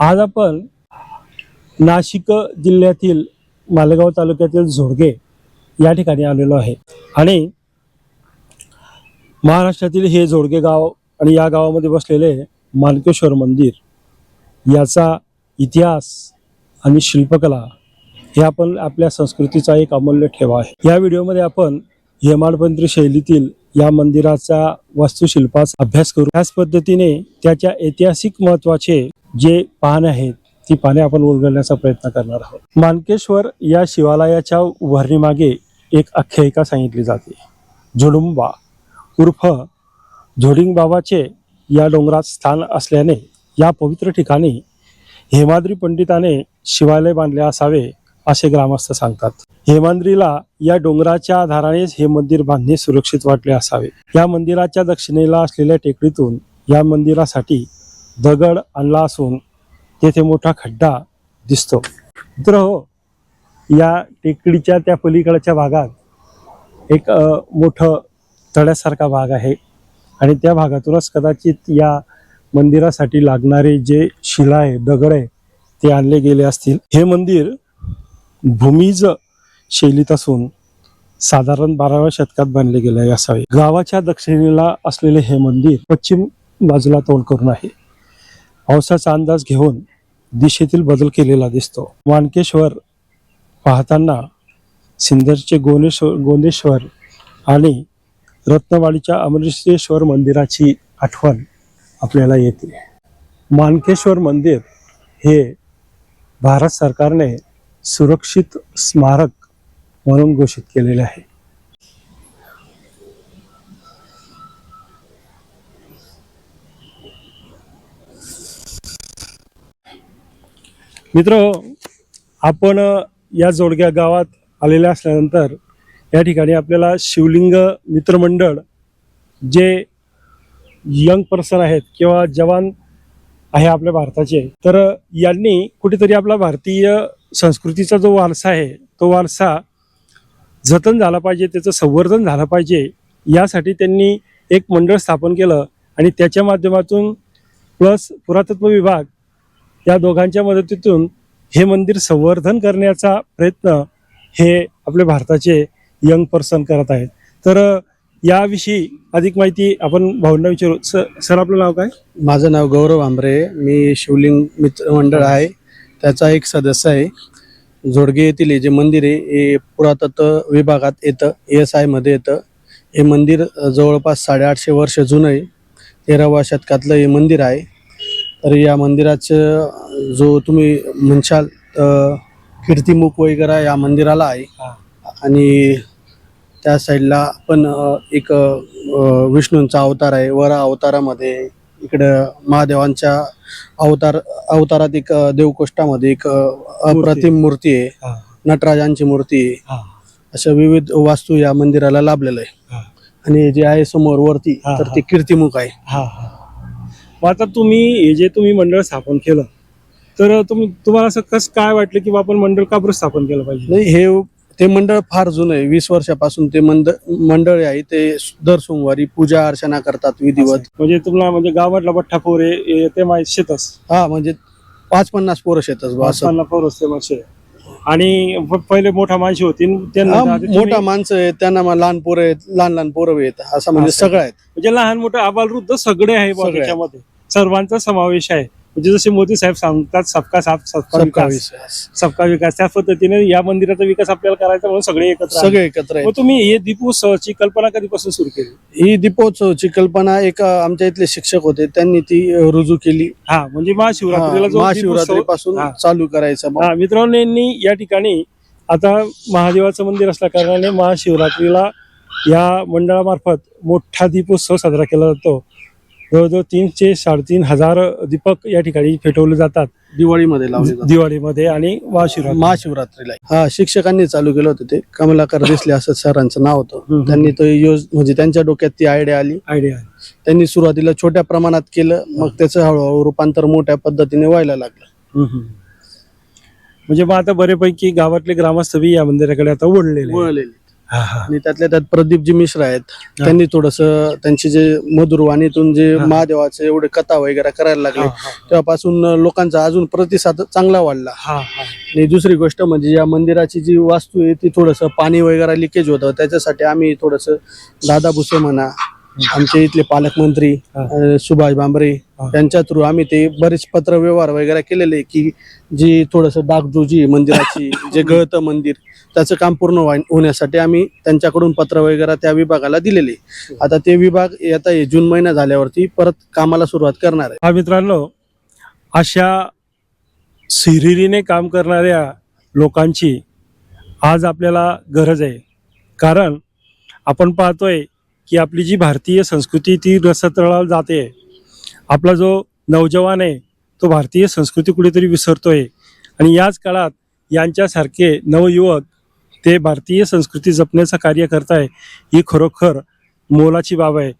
आज आपण नाशिक जिल्ह्यातील मालेगाव तालुक्यातील झोडगे या ठिकाणी आलेलो आहे. आणि महाराष्ट्रातील हे झोडगे गाव आणि या गावामध्ये बसलेले मानकेश्वर मंदिर याचा इतिहास आणि शिल्पकला हे आपण आपल्या संस्कृतीचा एक अमूल्य ठेवा आहे. या व्हिडिओमध्ये आपण हेमाडपंत्री शैलीतील या मंदिराचा वास्तुशिल्पाचा अभ्यास करू. त्याच पद्धतीने त्याच्या ऐतिहासिक महत्त्वाचे जे पाहणे आहेत ती पाने आपण उलगडण्याचा प्रयत्न करणार आहोत. मानकेश्वर या शिवालयाच्या उभारणीमागे एक आख्यायिका सांगितली जाते. झुडुंबा उर्फ झोडिंग बाबाचे या डोंगरात स्थान असल्याने या पवित्र ठिकाणी हेमाद्री पंडिताने शिवालय बांधले असावे असे ग्रामस्थ सांगतात. हेमाद्रीला या डोंगराच्या आधारानेच हे मंदिर बांधणे सुरक्षित वाटले असावे. या मंदिराच्या दक्षिणेला असलेल्या टेकडीतून या मंदिरासाठी दगड आणला असून तेथे मोठा खड्डा दिसतो. मित्र हो या टेकडीच्या त्या पलीकडच्या भागात एक मोठं तळ्यासारखा भाग आहे आणि त्या भागातूनच कदाचित या मंदिरासाठी लागणारे जे शिला आहे दगड आहे ते आणले गेले असतील. हे मंदिर भूमिज शैलीत असून साधारण बाराव्या शतकात बांधले गेले असावे. गावाच्या दक्षिणेला असलेले हे मंदिर पश्चिम बाजूला तोंड करून आहे. पावसाचा अंदाज घेऊन दिशेतील बदल केलेला दिसतो. मानकेश्वर पाहताना सिंदरचे गोनेश्वर गोंदेश्वर आणि रत्नवाडीच्या अमरेश्वर मंदिराची आठवण आपल्याला येते. मानकेश्वर मंदिर हे भारत सरकारने सुरक्षित स्मारक म्हणून घोषित केलेले आहे. मित्र आपण या जोडग्या गावात आलेले असल्यानंतर या ठिकाणी आपल्याला शिवलिंग मित्रमंडळ जे यंग पर्सन आहेत किंवा जवान आहे आपल्या भारताचे तर यांनी कुठेतरी आपला भारतीय संस्कृतीचा जो वारसा आहे तो वारसा जतन झाला पाहिजे त्याचं संवर्धन झालं पाहिजे यासाठी त्यांनी एक मंडळ स्थापन केलं आणि त्याच्या माध्यमातून प्लस पुरातत्व विभाग या दोघांच्या मदतीतून हे मंदिर संवर्धन करण्याचा प्रयत्न हे आपले भारताचे यंग पर्सन करत आहेत. तर याविषयी अधिक माहिती आपण भाऊंना विचारू. सर सर आपलं नाव काय? माझं नाव गौरव आंबरे. मी शिवलिंग मित्र मंडळ आहे. त्याचा एक सदस्य आहे. जोडगे येथील हे जे मंदिर आहे हे पुरातत्व विभागात येतं ए एस आयमध्ये येतं. हे मंदिर जवळपास साडेआठशे वर्ष जुनं आहे. तेराव्या शतकातलं हे मंदिर आहे. तर या मंदिराचं जो तुम्ही म्हणशाल कीर्तिमुख वगैरे या मंदिराला आहे. आणि त्या साईडला पण एक विष्णूंचा अवतार आहे. वर अवतारामध्ये इकडं महादेवांच्या अवतार अवतारात एक देवकोष्ठामध्ये एक अप्रतिम मूर्ती आहे. नटराजांची मूर्ती आहे. अशा विविध वास्तू या मंदिराला लाभलेलं आहे. आणि जे आहे समोर वरती तर. ते कीर्तिमुख आहे. मग आता तुम्ही हे जे तुम्ही मंडळ स्थापन केलं तर तुम्ही तुम्हाला असं कसं काय वाटलं की आपण मंडळ का बरं स्थापन केलं पाहिजे? नाही हे ते मंडळ फार जुनं आहे. वीस वर्षापासून ते मंड मंडळ आहे. ते दर सोमवारी पूजा अर्चना करतात विधिवत. म्हणजे तुम्हाला म्हणजे गावातला बठ्ठा पोर आहे हे ते माहिती शेतच हा म्हणजे पाच पन्नास पोरं शेतच बा असं. पाचपन्न पोर असते मासे आणि प- पहिले मोठा माणशी होती त्यांना हा, आधी तुम्ही- मोठा माणसं आहेत त्यांना मग लहान पोरं आहेत लहान लहान पोरं आहेत. असं म्हणजे असं. सगळं आहेत. म्हणजे लहान मोठं आबालवृद्ध सगळे आहे बुवा सगळे. त्याच्यामध्ये सर्वांचा समावेश आहे. म्हणजे जसे मोदी साहेब सांगतात सबका साथ सबका विकास. सबका विकास. त्या पद्धतीने या मंदिराचा विकास आपल्याला करायचा म्हणून सगळे एकत्र. सगळे एकत्र तुम्ही हे दीपोत्सवाची कल्पना कधीपासून सुरू केली? ही दीपोत्सवची कल्पना एक आमच्या इथले शिक्षक होते. त्यांनी ती रुजू केली. हा म्हणजे महाशिवरात्रीला महाशिवरात्री पासून. चालू करायचं हा मित्रांनो यांनी या ठिकाणी आता महादेवाचं मंदिर असल्या कारणाने महाशिवरात्रीला या मंडळामार्फत मोठा दीपोत्सव साजरा केला जातो. जवळजवळ तीनशे साडेतीन हजार दीपक या ठिकाणी पेटवले जातात. दिवाळीमध्ये लावले जातात. दिवाळीमध्ये आणि महाशिवरात्री. महाशिवरात्रीला. हा शिक्षकांनी चालू केलं होतं ते. कमलाकर देसले असं सरांचं नाव होतं. त्यांनी तो योज म्हणजे त्यांच्या डोक्यात ती आयडिया आली. आयडिया त्यांनी सुरुवातीला छोट्या प्रमाणात केलं. मग त्याचं हळूहळू रूपांतर मोठ्या पद्धतीने व्हायला लागलं. म्हणजे मग आता बऱ्यापैकी गावातले ग्रामस्थ बी या मंदिराकडे आता आहेत. वळलेले आणि त्यातल्या त्यात प्रदीपजी मिश्रा आहेत. त्यांनी थोडस त्यांची जे मधुर वाणीतून जे. महादेवाचे एवढे कथा वगैरे करायला लागले. तेव्हापासून लोकांचा अजून प्रतिसाद चांगला वाढला. आणि दुसरी गोष्ट म्हणजे या मंदिराची जी वास्तू आहे ती थोडंसं पाणी वगैरे लिकेज होतं. त्याच्यासाठी आम्ही थोडंसं दादा भुसे म्हणा आमचे इथले पालकमंत्री. अं, सुभाष भांबरे हा. यांच्या थ्रू आम्ही ते बरेच पत्र व्यवहार वगैरे केलेले की जी थोडंसं डागडुजी आहे मंदिराची जे गळतं मंदिर त्याचं काम पूर्ण व्हाय- होण्यासाठी आम्ही त्यांच्याकडून पत्र वगैरे त्या विभागाला दिलेले. आता ते विभाग येता आहे जून महिना झाल्यावरती परत कामाला सुरुवात करणार आहे हा मित्रांनो अशा सिरिरीने काम करणाऱ्या लोकांची आज आपल्याला गरज आहे कारण आपण पाहतोय की आपली जी भारतीय संस्कृती ती रसतळाला जाते. आपला जो नौजवान आहे तो भारतीय संस्कृती कुठेतरी विसरतोय. आणि याच काळात यांच्यासारखे नवयुवक ते भारतीय संस्कृती जपण्याचं कार्य करताय ही खरोखर मोलाची बाब आहे.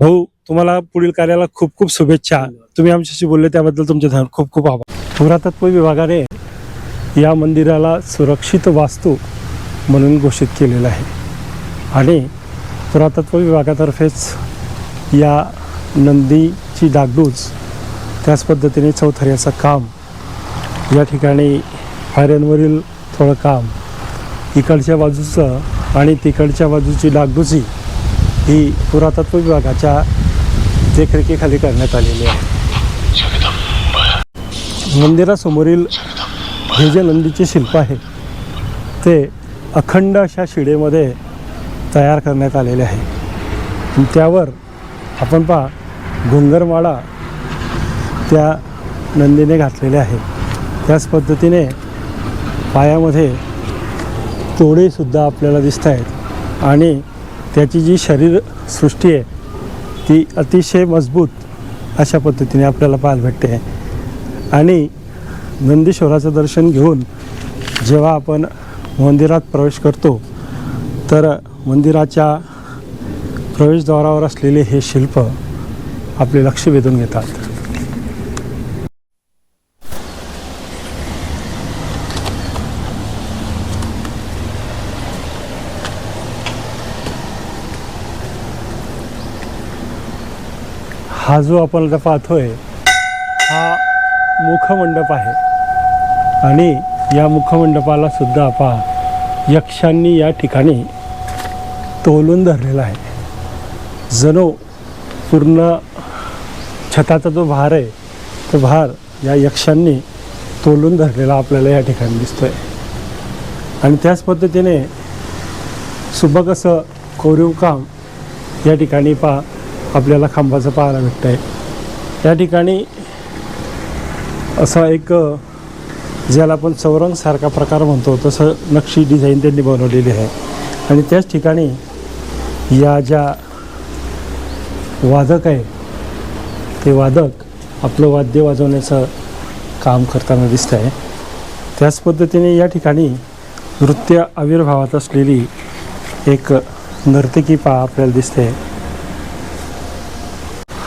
भाऊ तुम्हाला पुढील कार्याला खूप खूप शुभेच्छा. तुम्ही आमच्याशी बोलले त्याबद्दल तुमचे धन खूप खूप आभार. पुरातत्व विभागाने या मंदिराला सुरक्षित वास्तू म्हणून घोषित केलेलं आहे. आणि पुरातत्व विभागातर्फेच या नंदीची डागडूज त्याच पद्धतीने चौथऱ्याचं काम या ठिकाणी फायऱ्यांवरील थोडं काम इकडच्या बाजूचं आणि तिकडच्या बाजूची डागडुजी ही पुरातत्व विभागाच्या देखरेखीखाली करण्यात आलेली आहे. मंदिरासमोरील हे जे नंदीचे शिल्प आहे ते अखंड अशा शिडेमध्ये तयार करण्यात आलेले आहे. त्यावर आपण पहा घुंगरमाळा त्या नंदीने घातलेले आहे. त्याच पद्धतीने पायामध्ये तोडेसुद्धा आपल्याला दिसत आहेत. आणि त्याची जी शरीर सृष्टी आहे ती अतिशय मजबूत अशा पद्धतीने आपल्याला पाहायला भेटते. आणि नंदीश्वराचं दर्शन घेऊन जेव्हा आपण मंदिरात प्रवेश करतो तर मंदिराच्या प्रवेशद्वारावर असलेले हे शिल्प आपले लक्ष वेधून घेतात. हा जो आपण आता पाहतोय हा मुखमंडप आहे. आणि या मुखमंडपाला सुद्धा आपण यक्षांनी या ठिकाणी तोलून धरलेला आहे. जणू पूर्ण छताचा जो भार आहे तो भार या यक्षांनी तोलून धरलेला आपल्याला या ठिकाणी दिसतो आहे आणि त्याच पद्धतीने सुबक असं कोरीव काम या ठिकाणी पा आपल्याला खांबाचं पाहायला भेटतं आहे या ठिकाणी असा एक ज्याला आपण चौरंगसारखा प्रकार म्हणतो तसं नक्षी डिझाईन त्यांनी बनवलेली आहे. आणि त्याच ठिकाणी या ज्या वादक आहे ते वादक आपलं वाद्य वाजवण्याचं काम करताना दिसत आहे. त्याच पद्धतीने या ठिकाणी नृत्य आविर्भावात असलेली एक नर्तकी पा आपल्याला दिसते.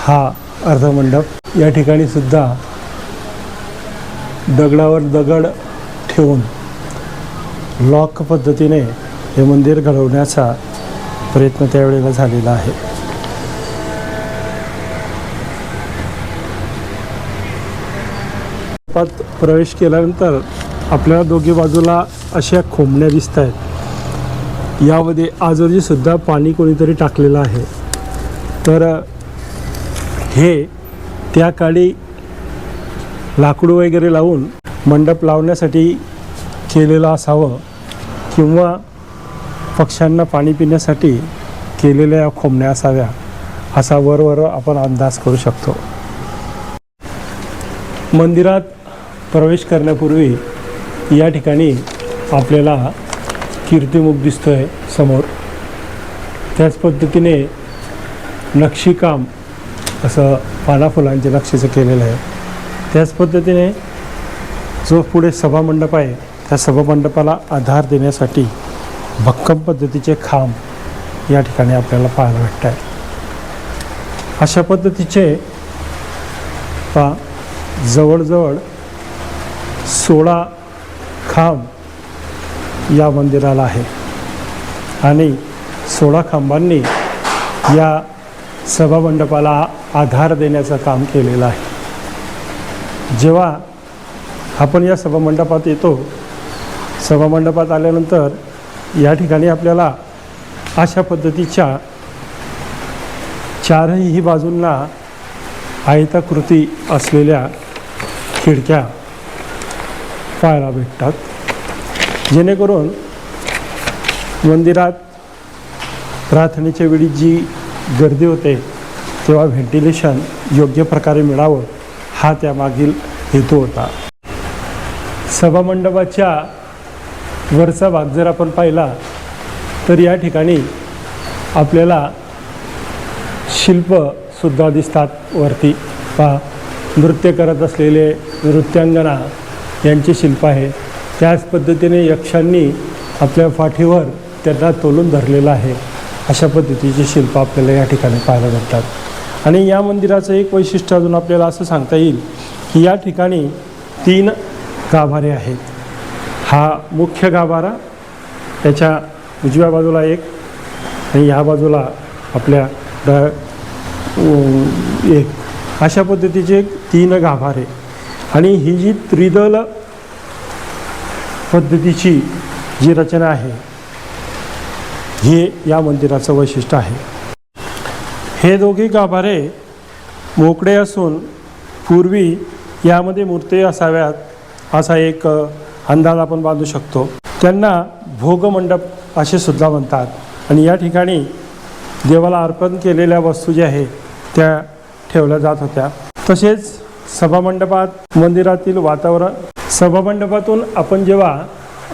हा अर्धमंडप. या ठिकाणी सुद्धा दगडावर दगड ठेवून लॉक पद्धतीने हे मंदिर घडवण्याचा प्रयत्न त्यावेळेला झालेला आहे. प्रवेश केल्यानंतर आपल्याला दोघी बाजूला अशा खोंबण्या दिसत आहेत यामध्ये आजही सुद्धा पाणी कोणीतरी टाकलेलं आहे. तर हे त्या काळी लाकूड वगैरे लावून मंडप लावण्यासाठी केलेलं असावं किंवा पक्ष्यांना पाणी पिण्यासाठी केलेल्या या खोमण्या असाव्या असा वरवर आपण अंदाज करू शकतो. मंदिरात प्रवेश करण्यापूर्वी या ठिकाणी आपल्याला कीर्तिमुख दिसतोय समोर. त्याच पद्धतीने नक्षीकाम असं पानाफुलांचे नक्षीचं केलेलं आहे. त्याच पद्धतीने जो पुढे सभामंडप आहे त्या सभामंडपाला आधार देण्यासाठी भक्कम पद्धतीचे खांब या ठिकाणी आपल्याला पाहायला भेटत आहेत अशा पद्धतीचे पा जवळजवळ सोळा खांब या मंदिराला आहे आणि सोळा खांबांनी या सभामंडपाला आधार देण्याचं काम केलेलं आहे. जेव्हा आपण या सभामंडपात येतो सभामंडपात आल्यानंतर या ठिकाणी आपल्याला अशा पद्धतीच्या चारही बाजूंना आयताकृती असलेल्या खिडक्या पाहायला भेटतात. जेणेकरून मंदिरात प्रार्थनेच्या वेळी जी गर्दी होते तेव्हा व्हेंटिलेशन योग्य प्रकारे मिळावं हा त्यामागील हेतू होता. सभामंडपाच्या वरचा भाग जर आपण पाहिला तर या ठिकाणी आपल्याला शिल्पसुद्धा दिसतात वरती. पहा नृत्य करत असलेले नृत्यांगना यांचे शिल्प आहे. त्याच पद्धतीने यक्षांनी आपल्या पाठीवर त्यांना तोलून धरलेलं आहे. अशा पद्धतीचे शिल्प आपल्याला या ठिकाणी पाहायला भेटतात. आणि या मंदिराचं एक वैशिष्ट्य अजून आपल्याला असं सांगता येईल की या ठिकाणी तीन गाभारे आहेत. हा मुख्य गाभारा त्याच्या उजव्या बाजूला एक आणि ह्या बाजूला आपल्या एक. अशा पद्धतीचे तीन गाभारे. आणि ही जी त्रिदल पद्धतीची जी रचना आहे हे या मंदिराचं वैशिष्ट्य आहे. हे दोघे गाभारे मोकळे असून पूर्वी यामध्ये मूर्ती असाव्यात असा एक अंदाज आपण बांधू शकतो. त्यांना भोगमंडप असे सुद्धा म्हणतात. आणि या ठिकाणी देवाला अर्पण केलेल्या वस्तू ज्या आहेत त्या ठेवल्या जात होत्या. तसेच सभामंडपात मंदिरातील वातावरण सभामंडपातून आपण जेव्हा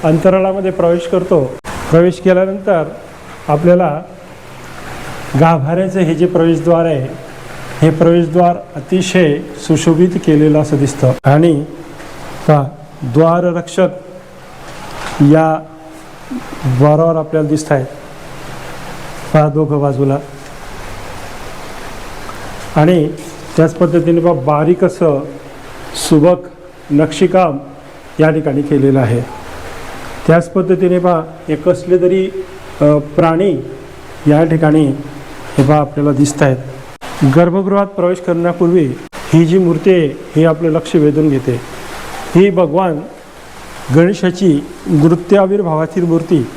अंतराळामध्ये प्रवेश करतो प्रवेश केल्यानंतर आपल्याला गाभाऱ्याचं हे जे प्रवेशद्वार आहे हे प्रवेशद्वार अतिशय सुशोभित केलेलं असं दिसतं. आणि पहा द्वाररक्षक या द्वारावर आपल्याला दिसत आहेत. पहा दोघं बाजूला. आणि त्याच पद्धतीने बा बारीक असं सुबक नक्षीकाम या ठिकाणी केलेलं आहे. त्याच पद्धतीने बा हे कसले तरी प्राणी या ठिकाणी हे बा आपल्याला दिसत आहेत. गर्भगृहात प्रवेश करण्यापूर्वी ही जी मूर्ती आहे हे आपलं लक्ष वेधून घेते. ही भगवान गणेशाची नृत्याविर्भावातील मूर्ती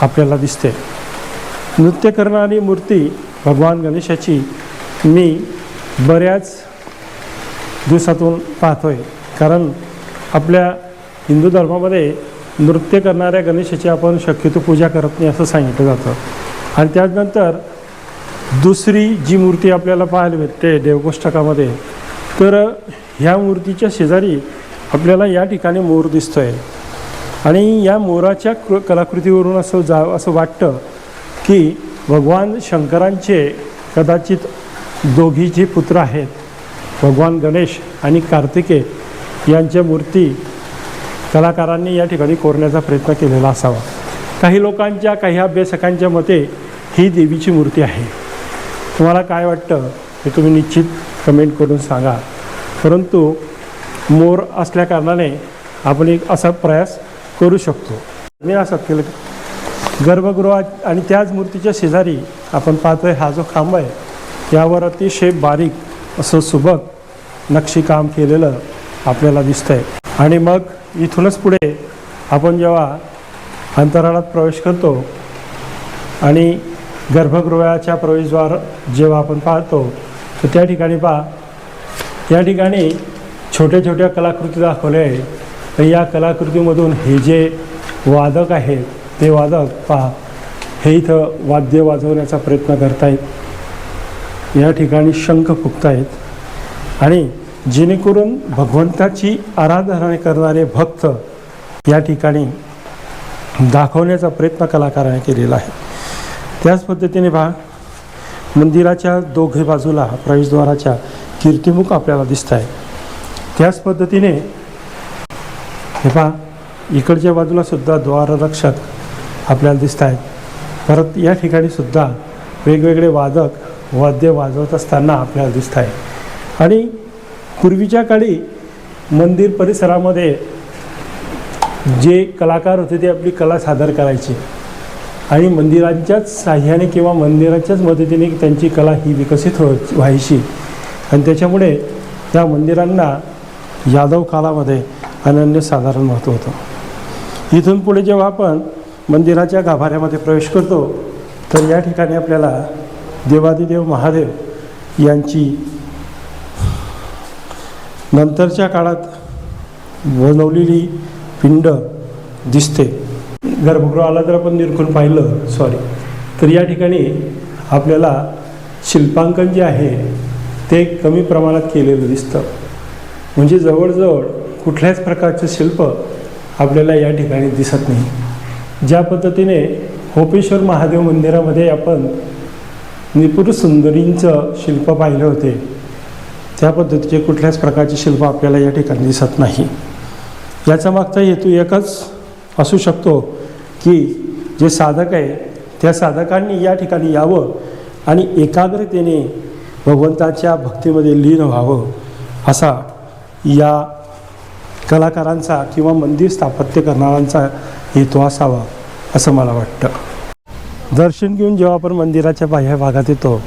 आपल्याला दिसते. नृत्य करणारी मूर्ती भगवान गणेशाची मी बऱ्याच दिवसातून पाहतोय. कारण आपल्या हिंदू धर्मामध्ये नृत्य करणाऱ्या गणेशाची आपण शक्यतो पूजा करत नाही असं सांगितलं जातं. आणि त्यानंतर दुसरी जी मूर्ती आपल्याला पाहायला भेटते देवकोष्टकामध्ये तर ह्या मूर्तीच्या शेजारी आपल्याला या ठिकाणी मोर दिसतोय. आणि या मोराच्या कृ कलाकृतीवरून असं जा असं वाटतं की भगवान शंकरांचे कदाचित दोघी जे पुत्र आहेत. भगवान गणेश आणि कार्तिके यांच्या मूर्ती कलाकारांनी या ठिकाणी कोरण्याचा प्रयत्न केलेला असावा. काही लोकांच्या काही अभ्यासकांच्या मते ही देवीची मूर्ती आहे. तुम्हाला काय वाटतं हे तुम्ही निश्चित कमेंट करून सांगा. परंतु मोर असल्याकारणाने आपण एक असा प्रयास करू शकतो. मी असं केलं गर्भगृहात आणि त्याच मूर्तीच्या शेजारी आपण पाहतोय हा जो खांब आहे यावर अतिशय बारीक असं सुबक नक्षीकाम केलेलं आपल्याला दिसतंय. आणि मग इथूनच पुढे आपण जेव्हा अंतराळात प्रवेश करतो आणि गर्भगृहाच्या प्रवेशद्वार जेव्हा आपण पाहतो तर त्या ठिकाणी पहा. या ठिकाणी छोट्या छोट्या कलाकृती दाखवल्या आहे तर या कलाकृतीमधून हे जे वादक आहेत ते वादक पहा. हे इथं वाद्य वाजवण्याचा प्रयत्न करतायत. या ठिकाणी शंख फुकतायत. आणि जेणेकरून भगवंताची आराधना करणारे भक्त या ठिकाणी दाखवण्याचा प्रयत्न कलाकाराने केलेला आहे. त्याच पद्धतीने पहा. मंदिराच्या दोघे बाजूला प्रवेशद्वाराच्या कीर्तिमुख आपल्याला दिसत आहे त्याच पद्धतीने हे पहा इकडच्या बाजूला सुद्धा द्वाररक्षक आपल्याला दिसत आहेत परत या ठिकाणी सुद्धा वेगवेगळे वादक वाद्य वाजवत असताना आपल्याला दिसत आहे आणि पूर्वीच्या काळी मंदिर परिसरामध्ये जे कलाकार होते ते आपली कला सादर करायचे. आणि मंदिरांच्याच साह्याने किंवा मंदिराच्याच मदतीने त्यांची कला ही विकसित हो व्हायची. आणि त्याच्यामुळे त्या मंदिरांना यादव काळामध्ये अनन्यसाधारण महत्त्व होतं. इथून पुढे जेव्हा आपण मंदिराच्या गाभाऱ्यामध्ये प्रवेश करतो तर या ठिकाणी आपल्याला देवादिदेव महादेव यांची नंतरच्या काळात बनवलेली पिंड दिसते. गर्भगृहाला जर आपण निरखून पाहिलं सॉरी तर या ठिकाणी आपल्याला शिल्पांकन जे आहे ते कमी प्रमाणात केलेलं दिसतं. म्हणजे जवळजवळ कुठल्याच प्रकारचं शिल्प आपल्याला या ठिकाणी दिसत नाही. ज्या पद्धतीने होपेश्वर महादेव मंदिरामध्ये आपण निपुर सुंदरींचं शिल्प पाहिले होते त्या पद्धतीचे कुठल्याच प्रकारचे शिल्प आपल्याला या ठिकाणी दिसत नाही. याचा मागचा हेतू एकच असू शकतो की जे साधक आहे त्या साधकांनी या ठिकाणी यावं आणि एकाग्रतेने भगवंताच्या भक्तीमध्ये लीन व्हावं असा या कलाकारांचा किंवा मंदिर स्थापत्य करणाऱ्यांचा हेतू असावा असं मला वाटतं. दर्शन घेऊन जेव्हा आपण मंदिराच्या बाह्य भागात येतो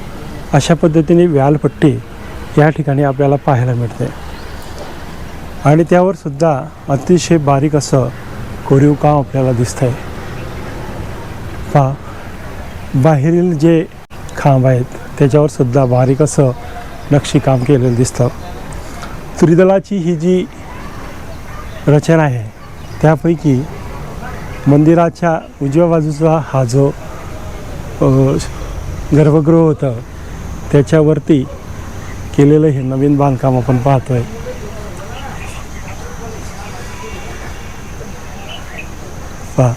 अशा पद्धतीने व्यालपट्टी या ठिकाणी आपल्याला पाहायला मिळते. आणि त्यावर सुद्धा अतिशय बारीक असं कोरीव काम आपल्याला दिसतं आहे पहा बाहेरील जे खांब आहेत त्याच्यावर सुद्धा बारीक असं नक्षीकाम केलेलं दिसतं. त्रिदलाची ही जी रचना आहे त्यापैकी मंदिराच्या उजव्या बाजूचा हा जो गर्भगृह होतं त्याच्यावरती केलेलं हे नवीन बांधकाम आपण पाहतोय. पहा.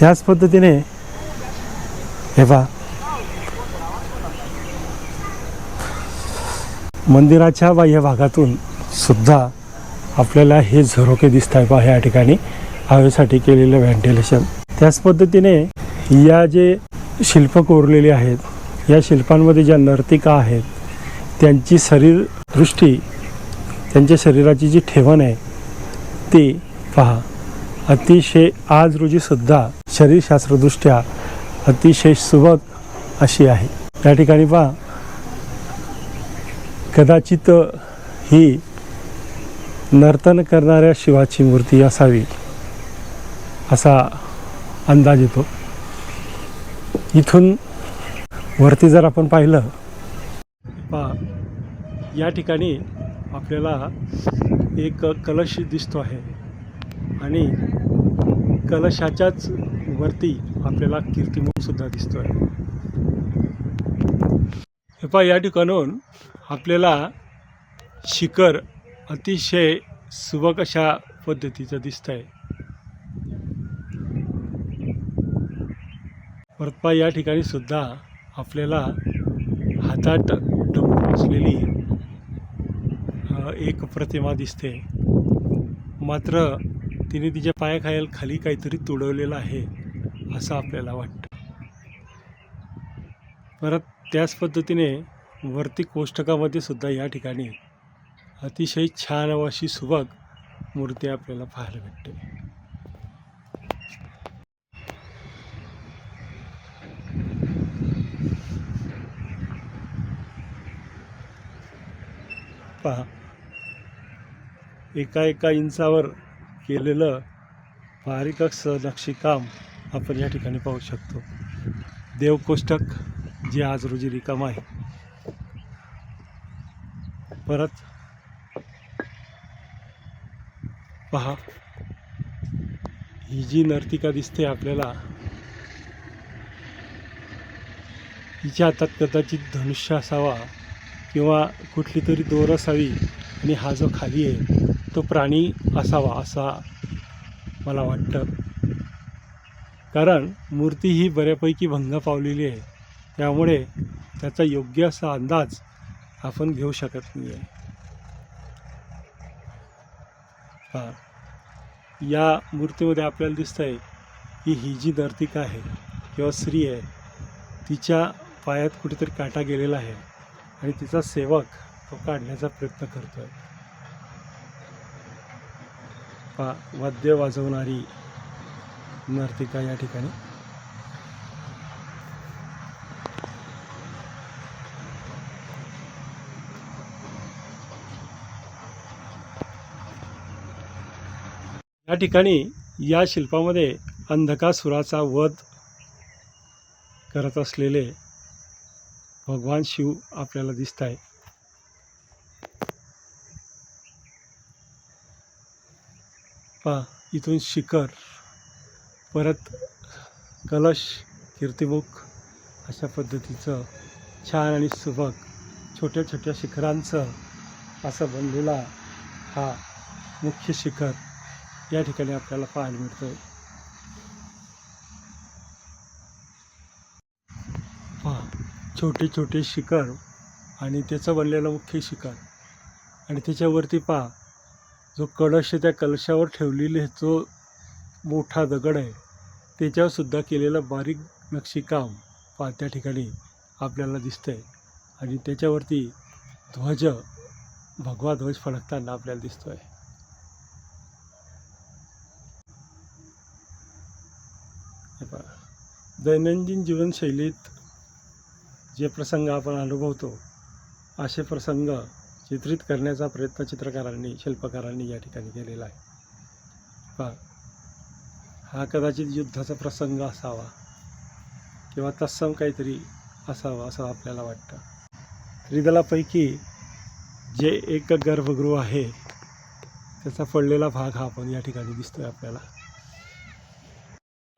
त्याच पद्धतीने हे पहा. मंदिराच्या बाह्य भागातून सुद्धा आपल्याला हे झरोके दिसत आहे पहा या ठिकाणी. हवेसाठी केलेलं व्हेंटिलेशन. त्याच पद्धतीने या जे शिल्प कोरलेली आहेत या शिल्पांमध्ये ज्या नर्तिका आहेत त्यांची शरीर दृष्टी त्यांच्या शरीराची जी ठेवण आहे ती पहा. अतिशय आज रोजीसुद्धा शरीरशास्त्रदृष्ट्या अतिशय सुबक अशी आहे. या ठिकाणी पहा कदाचित ही नर्तन करणाऱ्या शिवाची मूर्ती असावी असा अंदाज येतो. इथून वरती जर आपण पाहिलं पहा या ठिकाणी आपल्याला एक कलश दिसतो आहे आणि कलशाच्याच वरती आपल्याला कीर्तिमुखसुद्धा दिसतो आहे पहा या ठिकाणून आपल्याला शिखर अतिशय सुबक अशा पद्धतीचं दिसतं आहे परत या ठिकाणी सुद्धा आपल्याला हातात डमरू असलेली एक प्रतिमा दिसते. मात्र तिने तिच्या पायाखायल खाली काहीतरी तुडवलेलं आहे असं आपल्याला वाटतं. परत त्याच पद्धतीने वरती कोष्टकामध्ये सुद्धा या ठिकाणी अतिशय छान अशी सुबक मूर्ती आपल्याला पाहायला भेटते. पहा एका एका इंचावर केलेलं बारीक असं नक्षीकाम आपण या ठिकाणी पाहू शकतो. देवकोष्टक जे आज रोजी रिकाम आहे. परत पहा. ही जी नर्तिका दिसते आपल्याला हिच्या हातात कदाचित धनुष्य असावा किंवा कुठली तरी दोर असावी आणि हा जो खाली आहे तो प्राणी असावा असा मला वाटतं. कारण मूर्ती ही बऱ्यापैकी भंग पावलेली आहे. त्यामुळे त्याचा योग्य असा अंदाज आपण घेऊ शकत नाही आहे हा. या मूर्तीमध्ये आपल्याला दिसतं आहे की ही जी नर्तिका आहे किंवा स्त्री आहे तिच्या पायात कुठेतरी काटा गेलेला आहे आणि तिचा सेवक तो काढण्याचा प्रयत्न करतो आहे वाद्य वाजवणारी नर्तिका या ठिकाणी या ठिकाणी या शिल्पामध्ये अंधकासुराचा वध करत असलेले भगवान शिव आपल्याला दिसत आहे पा इथून शिखर परत कलश कीर्तिमुख अशा पद्धतीचं छान आणि सुबक छोट्या छोट्या शिखरांचं असं बनलेला हा मुख्य शिखर. या ठिकाणी आपल्याला पाहायला मिळतं पहा छोटे छोटे शिखर आणि त्याचं बनलेलं मुख्य शिखर. आणि त्याच्यावरती पहा जो कलश त्या कलशावर ठेवलेले जो मोठा दगड आहे त्याच्यावर सुद्धा केलेलं बारीक नक्षीकाम पहा त्या ठिकाणी आपल्याला दिसतंय. आणि त्याच्यावरती ध्वज भगवा ध्वज फडकताना आपल्याला दिसतोय. आहे दैनंदिन जीवनशैलीत जे प्रसंग आपण अनुभवतो असे प्रसंग चित्रित करण्याचा प्रयत्न चित्रकारांनी शिल्पकारांनी या ठिकाणी केलेला आहे. पहा हा कदाचित युद्धाचा प्रसंग असावा किंवा तत्सम काहीतरी असावं असं आपल्याला वाटतं. त्रिदलापैकी जे एक गर्भगृह आहे त्याचा पडलेला भाग हा आपण या ठिकाणी दिसतो आहे आपल्याला.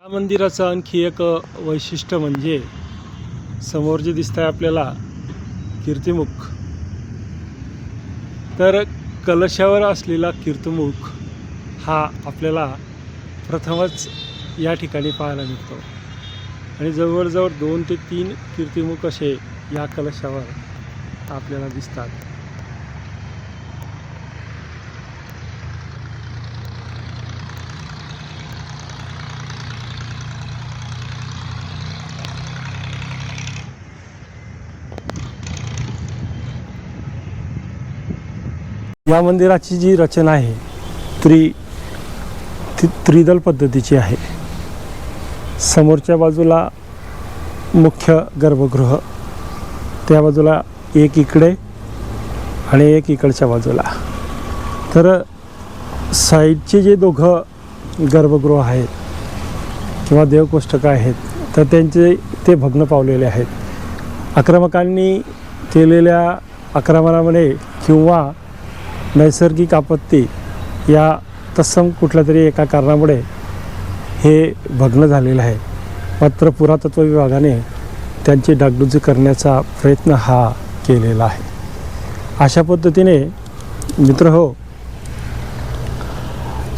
या मंदिराचं आणखी एक वैशिष्ट्य म्हणजे समोर जे दिसत आहे आपल्याला कीर्तिमुख. तर कलशावर असलेला कीर्तिमुख हा आपल्याला प्रथमच या ठिकाणी पाहायला मिळतो. आणि जवळजवळ दोन ते तीन कीर्तिमुख असे या कलशावर आपल्याला दिसतात. या मंदिराची जी रचना आहे त्रि ती त्रिदल पद्धतीची आहे. समोरच्या बाजूला मुख्य गर्भगृह त्या बाजूला एक इकडे आणि एक इकडच्या बाजूला. तर साईडचे जे दोघं गर्भगृह आहेत किंवा देवकोष्टकं आहेत तर त्यांचे ते भग्न पावलेले आहेत. आक्रमकांनी केलेल्या आक्रमणामध्ये किंवा नैसर्गिक आपत्ती या तत्सम कुठल्या तरी एका कारणामुळे हे भग्न झालेलं आहे. मात्र पुरातत्व विभागाने त्यांची डागडुजी करण्याचा प्रयत्न हा केलेला आहे. अशा पद्धतीने मित्र हो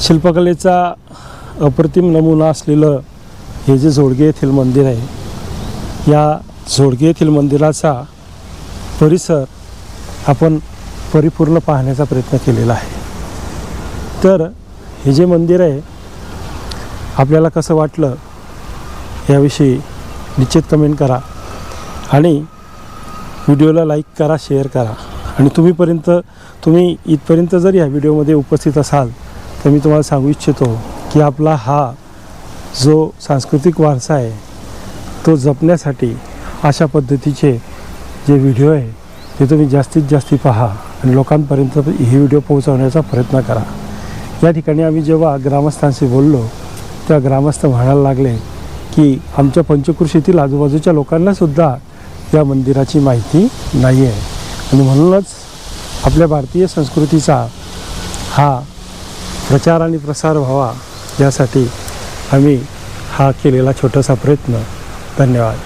शिल्पकलेचा अप्रतिम नमुना असलेलं हे जे जोडगे येथील मंदिर आहे या जोडगे येथील मंदिराचा परिसर आपण परिपूर्ण पाहण्याचा प्रयत्न केलेला आहे. तर हे जे मंदिर आहे आपल्याला कसं वाटलं याविषयी निश्चित कमेंट करा आणि व्हिडिओला लाईक करा शेअर करा. आणि तुम्हीपर्यंत तुम्ही इथपर्यंत जर या व्हिडिओमध्ये उपस्थित असाल तर मी तुम्हाला सांगू इच्छितो की आपला हा जो सांस्कृतिक वारसा आहे तो जपण्यासाठी अशा पद्धतीचे जे व्हिडिओ आहे ते तुम्ही जास्तीत जास्त पहा. लोकांपर्यंत ही व्हिडिओ पोहोचवण्याचा प्रयत्न करा. या ठिकाणी आम्ही जेव्हा ग्रामस्थांशी बोललो तेव्हा ग्रामस्थ म्हणायला लागले की आमच्या पंचकृषीतील आजूबाजूच्या लोकांनासुद्धा या मंदिराची माहिती नाही आहे आणि म्हणूनच आपल्या भारतीय संस्कृतीचा हा प्रचार आणि प्रसार व्हावा यासाठी आम्ही हा केलेला छोटासा प्रयत्न. धन्यवाद.